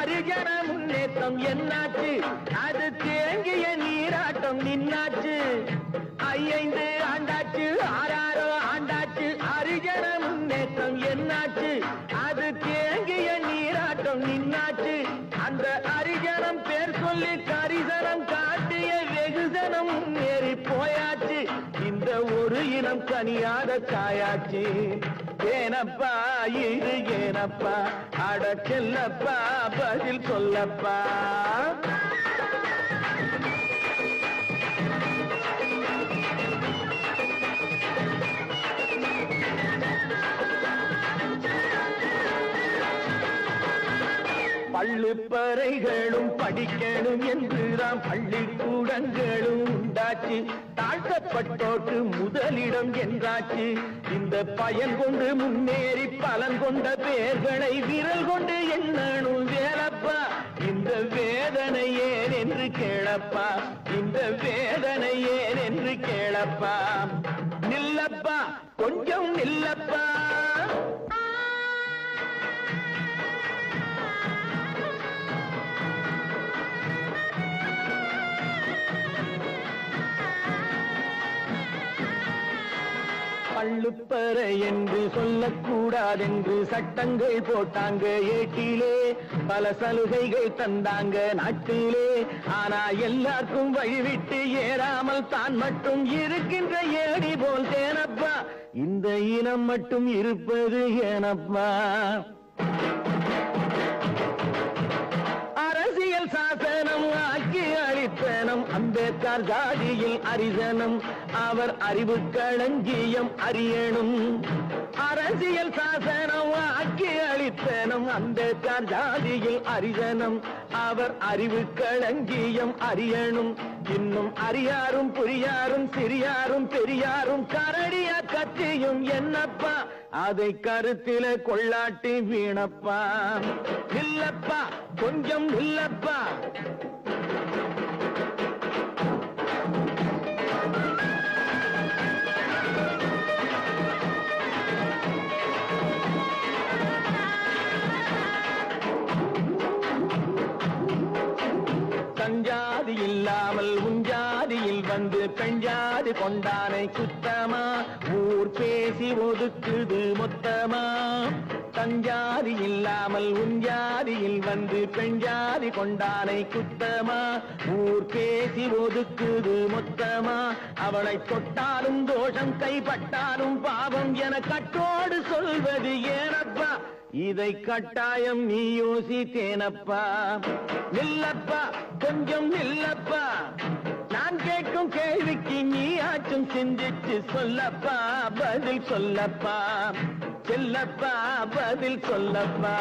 அருகன முன்னேற்றம் என்னாச்சு? அது தேங்கிய நீராட்டம் நின்னாச்சு. ஐந்து ஆண்டாச்சு ஆறாரோ ஆண்டாச்சு அருகன முன்னேற்றம் என்னாச்சு? அது தேங்கிய நீராட்டம் நின்னாச்சு. அந்த அரிஜனம் பேர் சொல்லி கரிசனம் காட்டிய வெகுசனம் ஏறி போயா ஒரு இனம் கனியாத தாயாச்சி. ஏனப்பா இது ஏனப்பா அட செல்லப்பா பதில் சொல்லப்பா. பள்ளுப்பறைகளும் படிக்கணும் என்றுதான் பள்ளிக்கூடங்களும் உண்டாச்சு. தாழ்த்தப்பட்டோட்டு முதலிடம் என்றாச்சு. இந்த பயன் கொண்டு முன்னேறி பலன் கொண்ட பேர்களை விரல் கொண்டு என்னும் வேலப்பா. இந்த வேதனை ஏன் என்று கேளப்பா. இந்த வேதனை ஏன் என்று கேளப்பா. நில்லப்பா கொஞ்சம் நில்லப்பா. பள்ளுப்பறை என்று சொல்லக்கூடாதென்று சட்டங்கள் போட்டாங்க ஏட்டிலே. பல சலுகைகள் தந்தாங்க நாட்டிலே. ஆனா எல்லாருக்கும் வழிவிட்டு ஏறாமல் தான் மட்டும் இருக்கின்ற ஏடி போல் தேனப்பா. இந்த இனம் மட்டும் இருப்பது ஏனப்பா. அம்பேத்கர் ஜாதியில் அரிசனம் அவர் அறிவு களஞ்சியம் அறியணும் அரசியல் சாசனம் ஆக்கி அளித்தனம் அம்பேத்கர் ஜாதியில் அரிசனம் அவர் அறிவு களஞ்சியம் அறியணும் இன்னும் அறியாரும் புரியாரும் சிறியாரும் பெரியாரும் கரடியா கத்தியும் என்னப்பா? அதை கருத்தில கொள்ளாட்டி வீணப்பா. இல்லப்பா கொஞ்சம் இல்லப்பா. வந்து பெஞ்சாதி கொண்டானை குத்தமா ஊர் பேசி ஒதுக்குது மொத்தமா? தஞ்சாதி இல்லாமல் உஞ்சாதியில் வந்து பெஞ்சாதி கொண்டானை குத்தமா? ஊர் பேசி ஒதுக்குது மொத்தமா? அவளை தொட்டாலும் தோஷம் கைப்பட்டாலும் பாவம் என கட்டோடு சொல்வது ஏனப்பா? இதை கட்டாயம் நீ யோசித்தேனப்பா. நில்லப்பா கொஞ்சம் நில்லப்பா. கேட்கும் கேள்விக்கு நீ ஆச்சும் சிந்திச்சு சொல்லப்பா பதில் சொல்லப்பா. செல்லப்பா பதில் சொல்லப்பா.